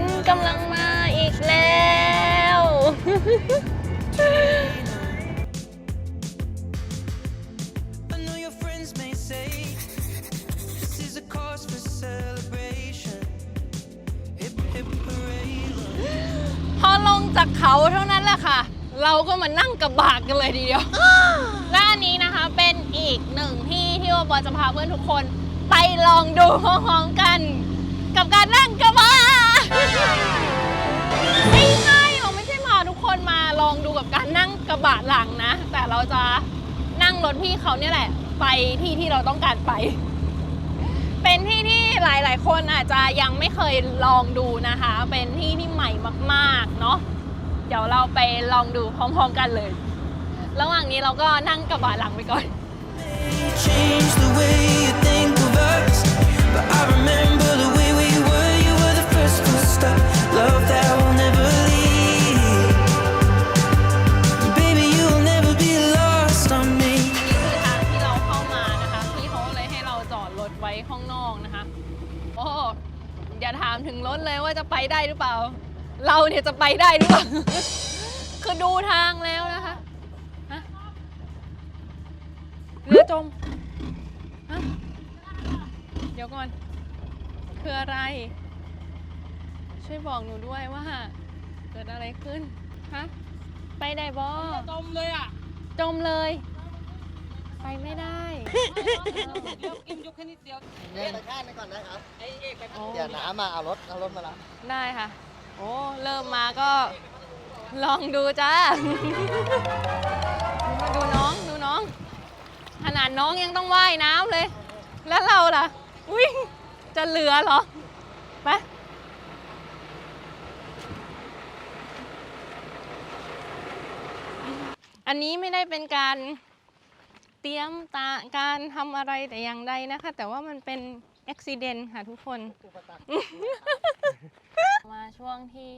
นกำลังมาอีกแล้ว I know your friends may say this is a cause for celebration. Hip hip hooray. พอลงจากเขาเท่านั้นแหละค่ะ เราก็มานั่งกระบะกันเลยทีเดียว และอันนี้นะคะเป็นอีกหนึ่งที่ที่ว่าบอจะพาเพื่อนทุกคน ไปลองดูพร้อมๆกัน กับการนั่งกระบะ ไม่ใช่เราไม่ใช่พาทุกคนมาลองดูกับการนั่งกระบะหลังนะ แต่เราจะนั่งรถพี่เขาเนี่ยแหละ ไปที่ที่เราต้องการไป เป็นที่ที่หลาย ๆ คนอาจจะยังไม่เคยลองดูนะคะ เป็นที่ที่ใหม่มากๆเนาะเดี๋ยวเราไปลองดูพร้อม ๆ กันเลย ระหว่างนี้เราก็นั่งกระบะหลังไปก่อน change the way อย่าถามถึงรถเลยว่าจะไปได้หรือเปล่า เราเนี่ยจะไปได้หรือเปล่า คือดูทางแล้วนะคะฮะเรือจมฮะเดี๋ยวก่อน คืออะไร ช่วยบอกหนูด้วยว่า เกิดอะไรขึ้นฮะไปได้บอจมเลยอะ จมเลย ไปไม่ได้ เดี๋ยวกินยกแค่นิดเดียวเดินไปข้างนี้ก่อนนะครับ ไอ้เอกไปเดี๋ยวน้ำมาเอารถเอารถมาละได้ค่ะ โอ้ เริ่มมาก็ลองดูจ้า ดูน้อง ดูน้อง ขนาดน้องยังต้องว่ายน้ำเลย แล้วเราล่ะ อุ้ยจะเหลือเหรอ ไป อันนี้ไม่ได้เป็นการ เตรียมตาการทำอะไรแต่อย่างใดนะคะ แต่ว่ามันเป็นอุบิเหตุค่ะทุกคน มาช่วงที่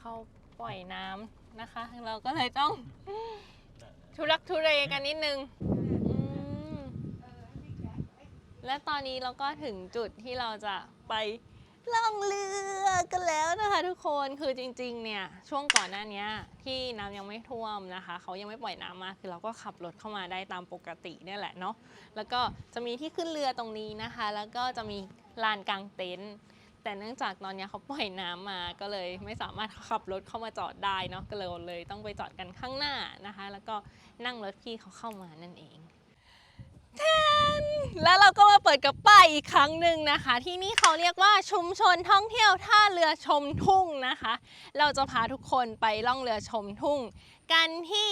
เขาปล่อยน้ำนะคะ เราก็เลยต้องทุรักทุเรกันนิดนึงอืมและตอนนี้เราก็ถึงจุดที่เราจะไป ล่องเรือกันแล้วนะคะทุกคนคือจริงๆเนี่ยช่วงก่อนหน้านี้ที่น้ำยังไม่ท่วมนะคะเขายังไม่ปล่อยน้ำมาคือเราก็ขับรถเข้ามาได้ตามปกติเนี่ยแหละเนาะแล้วก็จะมีที่ขึ้นเรือตรงนี้นะคะ แล้วก็จะมีลานกลางเต็นท์แต่เนื่องจากตอนนี้เขาปล่อยน้ำมาก็เลยไม่สามารถขับรถเข้ามาจอดได้เนาะก็เลยเลยต้องไปจอดกันข้างหน้านะคะ แล้วก็นั่งรถพี่เขาเข้ามานั่นเอง แทนแล้วเราก็มาเปิดกับป้ายอีกครั้งหนึ่งนะคะ ที่นี่เขาเรียกว่าชุมชนท่องเที่ยวท่าเรือชมทุ่งนะคะ เราจะพาทุกคนไปล่องเรือชมทุ่ง กันที่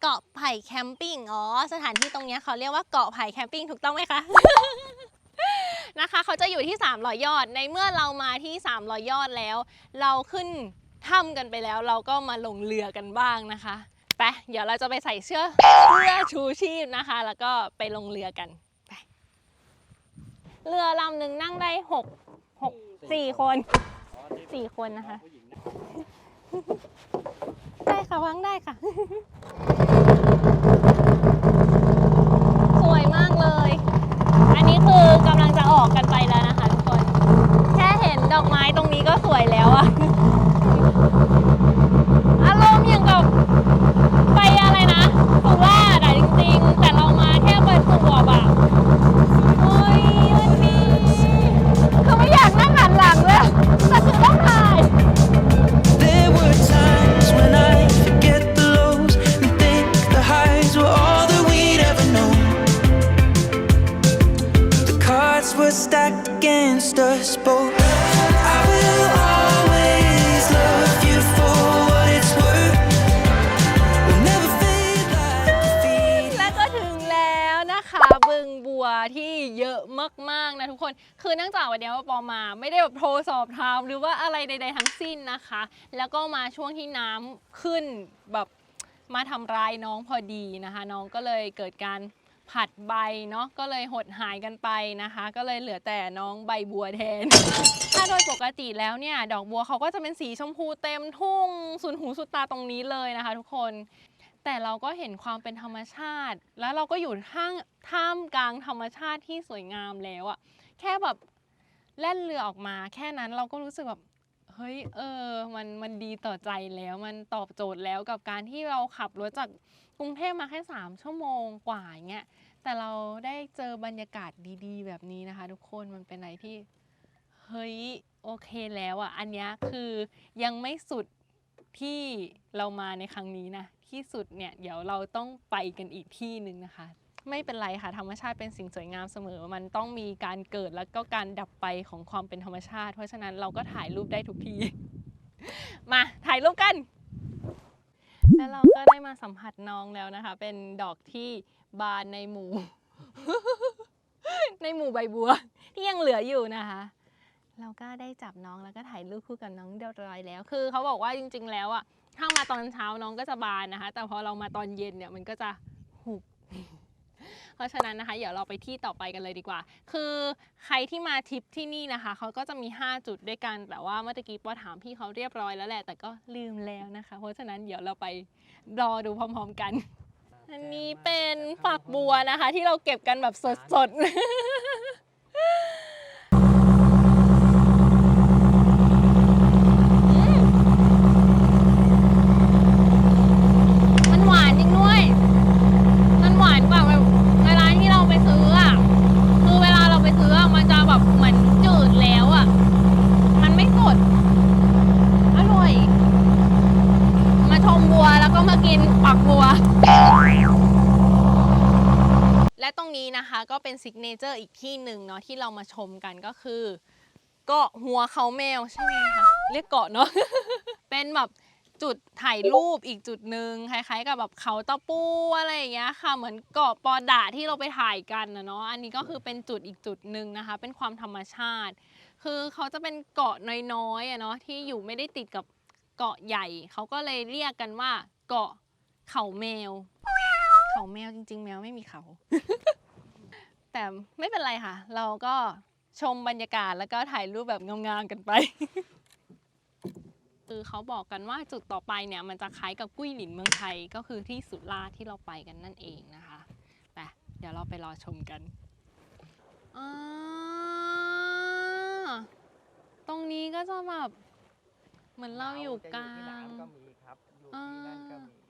เกาะไผ่แคมปิ้งอ๋อสถานที่ตรงเนี้ยเขาเรียกว่าเกาะไผ่แคมปิ้งถูกต้องไหมคะ นะคะเขาจะอยู่ที่ 300 ยอดในเมื่อเรามาที่ 300 ยอดแล้ว เราขึ้นถ้ำกันไปแล้ว เราก็มาลงเรือกันบ้างนะคะ ไป เดี๋ยวเราจะไปใส่เสื้อเสื้อชูชีพนะคะ แล้วก็ไปลงเรือกันไปเรือลำหนึ่งนั่งได้หกหกสี่คนสี่คนนะคะ ได้ค่ะวางได้ค่ะ สวยมากเลย อันนี้คือกำลังจะออกกันไปแล้วนะคะทุกคน แค่เห็นดอกไม้ตรงนี้ก็สวยแล้วอะ against us both. I will always love you for what it's worth. We'll never fade like defeat. และก็ถึงแล้วนะคะบึงบัวที่เยอะมากๆนะทุกคน คือเนื่องจากวันนี้ว่าปอมาไม่ได้แบบโทรสอบถามหรือว่าอะไรใด ๆ ทั้งสิ้นนะคะ แล้วก็มาช่วงที่น้ำขึ้นแบบมาทำร้ายน้องพอดีนะคะ น้องก็เลยเกิดการ ผัดใบเนาะก็เลยหดหายกันไปนะคะ ก็เลยเหลือแต่น้องใบบัวแทน ถ้าโดยปกติแล้วเนี่ย ดอกบัวเขาก็จะเป็นสีชมพูเต็มทุ่งสุดหูสุดตาตรงนี้เลยนะคะ ทุกคน แต่เราก็เห็นความเป็นธรรมชาติ แล้วเราก็อยู่ท่ามท่ามกลางธรรมชาติที่สวยงามแล้วอะแค่แบบแล่นเรือออกมา แค่นั้นเราก็รู้สึกแบบเฮ้ยเออมันมันดีต่อใจแล้วมันตอบโจทย์แล้วกับการที่เราขับรถจาก กรุงเทพมาแค่ 3 ชั่วโมงกว่าอย่างเงี้ยแต่เราได้เจอบรรยากาศดีๆ แบบนี้นะคะ ทุกคนมันเป็นอะไรที่ เฮ้ย โอเคแล้วอะ อันเนี้ยคือยังไม่สุดที่เรามาในครั้งนี้นะ ที่สุดเนี่ย เดี๋ยวเราต้องไปกันอีกที่หนึ่งนะคะ ไม่เป็นไรค่ะ ธรรมชาติเป็นสิ่งสวยงามเสมอ มันต้องมีการเกิดแล้วก็การดับไปของความเป็นธรรมชาติ เพราะฉะนั้นเราก็ถ่ายรูปได้ทุกที มาถ่ายรูปกัน แล้วเราก็ได้มาสัมผัสน้องแล้วนะคะ เป็นดอกที่บานในหมู่ ในหมู่ใบบัว ที่ยังเหลืออยู่นะคะ เราก็ได้จับน้องแล้วก็ถ่ายรูปคู่กับน้องเดียวร้อยแล้ว คือเขาบอกว่าจริง ๆ แล้วอะถ้ามาตอนเช้าน้องก็จะบานนะคะ แต่พอเรามาตอนเย็นเนี่ยมันก็จะ เพราะฉะนั้นนะคะ เดี๋ยวเราไปที่ต่อไปกันเลยดีกว่า คือใครที่มาทริปที่นี่นะคะเขาก็จะมี 5 จุดด้วยกัน แต่ว่าเมื่อกี้ปอถามพี่เขาเรียบร้อยแล้วแหละ แต่ก็ลืมแล้วนะคะ เพราะฉะนั้นเดี๋ยวเราไปรอดูพร้อมๆกัน อันนี้เป็นฝักบัวนะคะ ที่เราเก็บกันแบบสดๆ มันหวานจริงด้วย มันหวานกว่าแบบเวลาที่เราไปซื้ออะ คือเวลาเราไปซื้ออะมันจะแบบเหมือนจืดแล้วอะ มันไม่สด อร่อย มาชมบัวแล้วก็มากินปักบัว และตรงนี้นะคะก็เป็นซิกเนเจอร์อีกที่หนึ่งเนาะที่เรามาชมกันก็คือ เกาะหัวเขาแมวใช่ไหมคะเรียกเกาะเนาะ เป็นแบบจุดถ่ายรูปอีกจุดหนึ่งคล้ายๆ กับแบบเขาตะปูอะไรอย่างเงี้ยค่ะ เหมือนเกาะปอดะที่เราไปถ่ายกันนะเนาะอันนี้ก็คือเป็นจุดอีกจุดหนึ่งนะคะ เป็นความธรรมชาติ คือเขาจะเป็นเกาะน้อยๆอะเนาะที่อยู่ไม่ได้ติดกับเกาะใหญ่ เขาก็เลยเรียกกันว่าเกาะเขาแมว เขาแมวจริง ๆ แมวไม่มีเขา แต่ไม่เป็นไรค่ะ เราก็ชมบรรยากาศแล้วก็ถ่ายรูปแบบงามๆกันไป คือเขาบอกกันว่าจุดต่อไปเนี่ย มันจะคล้ายกับกุ้ยหลินเมืองไทยก็คือที่สุราษฎร์ที่เราไปกันนั่นเองนะคะไปเดี๋ยวเราไปรอชมกันอ่าตรงนี้ก็จะแบบเหมือนเราอยู่กลาง ก็มีครับ อยู่ที่นั่นก็มี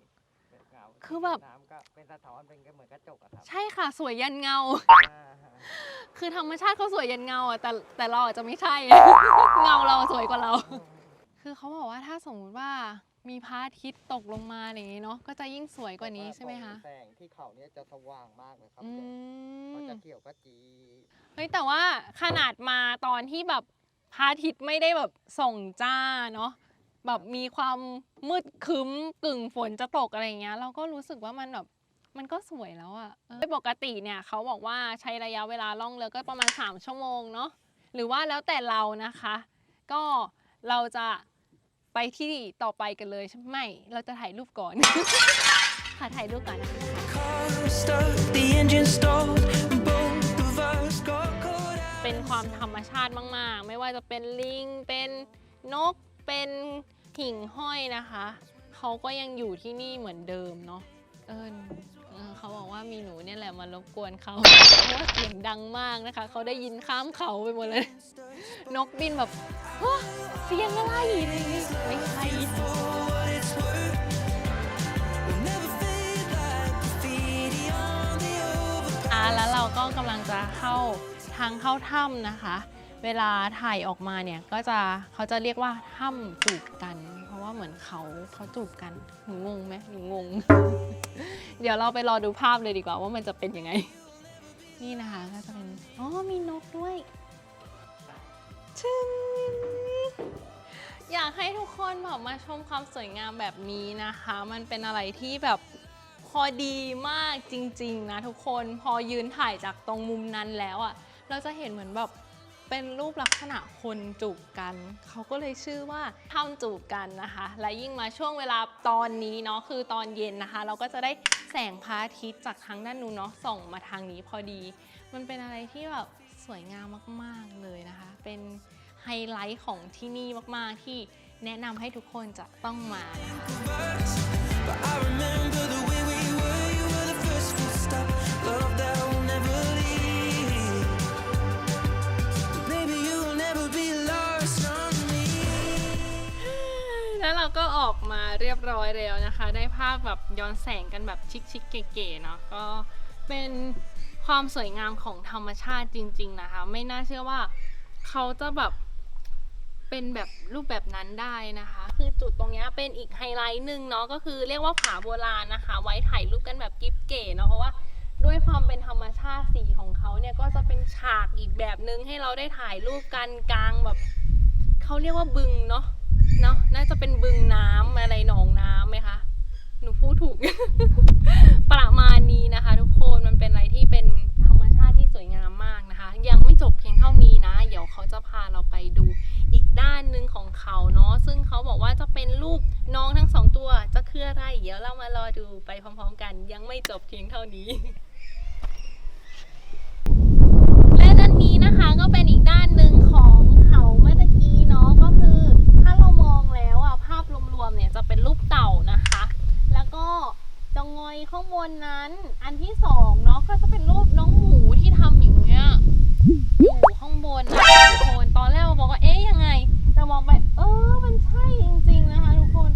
คือแบบ น้ำก็เป็นสะท้อนเป็นเหมือนกระจกอะครับใช่ค่ะ สวยยันเงา อ่าฮะคือธรรมชาติเขาสวยยันเงาอะแต่แต่เราอาจจะไม่ใช่ เงาเราสวยกว่าเรา คือเขาบอกว่าถ้าสมมติว่ามีพระอาทิตย์ตกลงมาอะไรอย่างนี้เนาะก็จะยิ่งสวยกว่านี้ใช่ไหมคะแสงที่เขาเนี่ยจะสว่างมากเลยครับอืเขามจะเขียวกระจีเฮ้ยแต่ว่าขนาดมาตอนที่แบบพระอาทิตย์ไม่ได้แบบส่องจ้าเนาะ แบบมีความมืดครึ้มกึ่งฝนจะตกอะไรอย่างเงี้ย เราก็รู้สึกว่ามันแบบมันก็สวยแล้วอะเออปกติเนี่ยเขาบอกว่าใช้ระยะเวลาล่องเรือก็ประมาณ 3 ชั่วโมงเนาะหรือว่าแล้วแต่เรานะคะ ก็เราจะไปที่ต่อไปกันเลยใช่ไหมไม่เราจะถ่ายรูปก่อน ค่ะถ่ายรูปก่อนนะคะ Car stuck, the engine stalled, and both of us got caught out. เป็นความธรรมชาติมาก ๆ ไม่ว่าจะเป็นลิง เป็นนก เป็น หิ่งห้อยนะคะเขาก็ยังอยู่ที่นี่เหมือนเดิมเนาะเอิเอเขาบอกว่ามีหนูเนี่ยแหละมารบกวนเขาเพราะว่าเสียงดังมากนะคะ เขาได้ยินข้ามเขาไปหมดเลย นกบินแบบฮะเสียงอะไรอะไรอย่างงี้ไม่ใช่ For what it's worth, we'll never fade like graffiti on the overpass. อะแล้วเราก็กำลังจะเข้าทางเข้าถ้ำนะคะ เวลาถ่ายออกมาเนี่ยก็จะเขาจะเรียกว่าถ้ำจูบกัน เพราะว่าเหมือนเขาเขาจูบกันหนูงงไหมหนูงง เดี๋ยวเราไปรอดูภาพเลยดีกว่าว่ามันจะเป็นยังไง นี่นะคะก็จะเป็นอ๋อมีนกด้วยชึ้งอยากให้ทุกคนแบบมาชมความสวยงามแบบนี้นะคะ มันเป็นอะไรที่แบบพอดีมากจริง ๆ นะทุกคนพอยืนถ่ายจากตรงมุมนั้นแล้วอะ่ะเราจะเห็นเหมือนแบบ เป็นรูปลักษณะคนจูบกัน เขาก็เลยชื่อว่าถ้ำจูบกันนะคะ และยิ่งมาช่วงเวลาตอนนี้เนาะคือตอนเย็นนะคะ เราก็จะได้แสงพระอาทิตย์จากทางด้านนู้นเนาะส่องมาทางนี้พอดี มันเป็นอะไรที่แบบสวยงามมาก ๆเลยนะคะ เป็นไฮไลท์ของที่นี่มากๆที่แนะนำให้ทุกคนจะต้องมานะคะ แล้วเราก็ออกมาเรียบร้อยแล้วนะคะ ได้ภาพแบบย้อนแสงกันแบบชิคๆเก๋ๆเนาะก็เป็นความสวยงามของธรรมชาติจริง ๆนะคะ ไม่น่าเชื่อว่าเขาจะแบบเป็นแบบรูปแบบนั้นได้นะคะ คือจุดตรงนี้เป็นอีกไฮไลท์หนึ่งเนาะก็คือเรียกว่าผาโบราณนะคะ ไว้ถ่ายรูปกันแบบกิ๊บเก๋เนาะเพราะว่าด้วยความเป็นธรรมชาติสีของเขาเนี่ยก็จะเป็นฉากอีกแบบนึงให้เราได้ถ่ายรูปกันกลางแบบเขาเรียกว่าบึงเนาะ เนาะน่าจะเป็นบึงน้ำอะไรหนองน้ำไหมคะหนูพูดถูก ประมาณนี้นะคะ ทุกคนมันเป็นอะไรที่เป็นธรรมชาติที่สวยงามมากนะคะ ยังไม่จบเพียงเท่านี้นะ เดี๋ยวเขาจะพาเราไปดูอีกด้านหนึ่งของเขาเนาะซึ่งเขาบอกว่าจะเป็นรูปน้องทั้งสองตัวจะคืออะไรเดี๋ยวเรามารอดูไปพร้อมๆ กัน ยังไม่จบเพียงเท่านี้และด้านนี้นะคะก็เป็นอีกด้านหนึ่งเขาเมื่อตะกี้เนาะก็คือ ถ้าเรามองแล้วอะภาพรว มเนี่ยจะเป็นรูปเต่านะคะ แล้วก็จะงอยข้างบนนั้น อันที่สองเนาะก็จะเป็นรูปน้องหมูที่ทำอย่างเงี้ยอยู่ข้างบนนะทุกคนตอนแรกบอกว่าเอ๊ยยังไง แต่มองไปเออมันใช่จริง ๆ นะคะทุกคน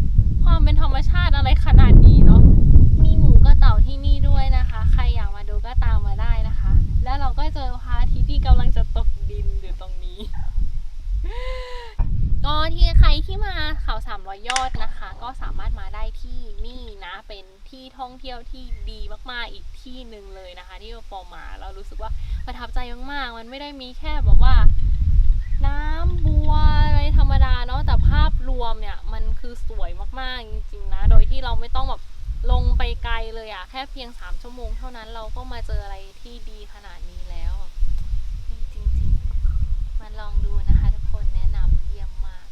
มากๆ มันไม่ได้มีแค่แบบว่า น้ำบัวอะไรธรรมดาเนาะแต่ภาพรวมเนี่ย มันคือสวยมากๆจริงๆนะ โดยที่เราไม่ต้องแบบลงไปไกลเลยอะแค่เพียง3ชั่วโมงเท่านั้นเราก็มาเจออะไรที่ดีขนาดนี้แล้วดีจริงๆมาลองดูนะคะทุกคนแนะนำเยี่ยมมาก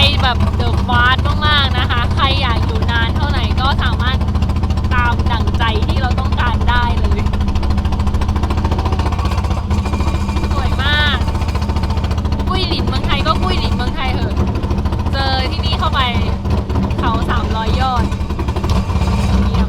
ไปแบบเดอะฟาสมากๆนะคะ ใครอยากอยู่นานเท่าไหร่ก็สามารถตามดั่งใจที่เราต้องการได้เลยสวยมากกุ้ยหลินเมืองไทยก็กุ้ยหลินเมืองไทยเหอะ เจอที่นี่เข้าไปเขาสามร้อยยอดเยี่ยม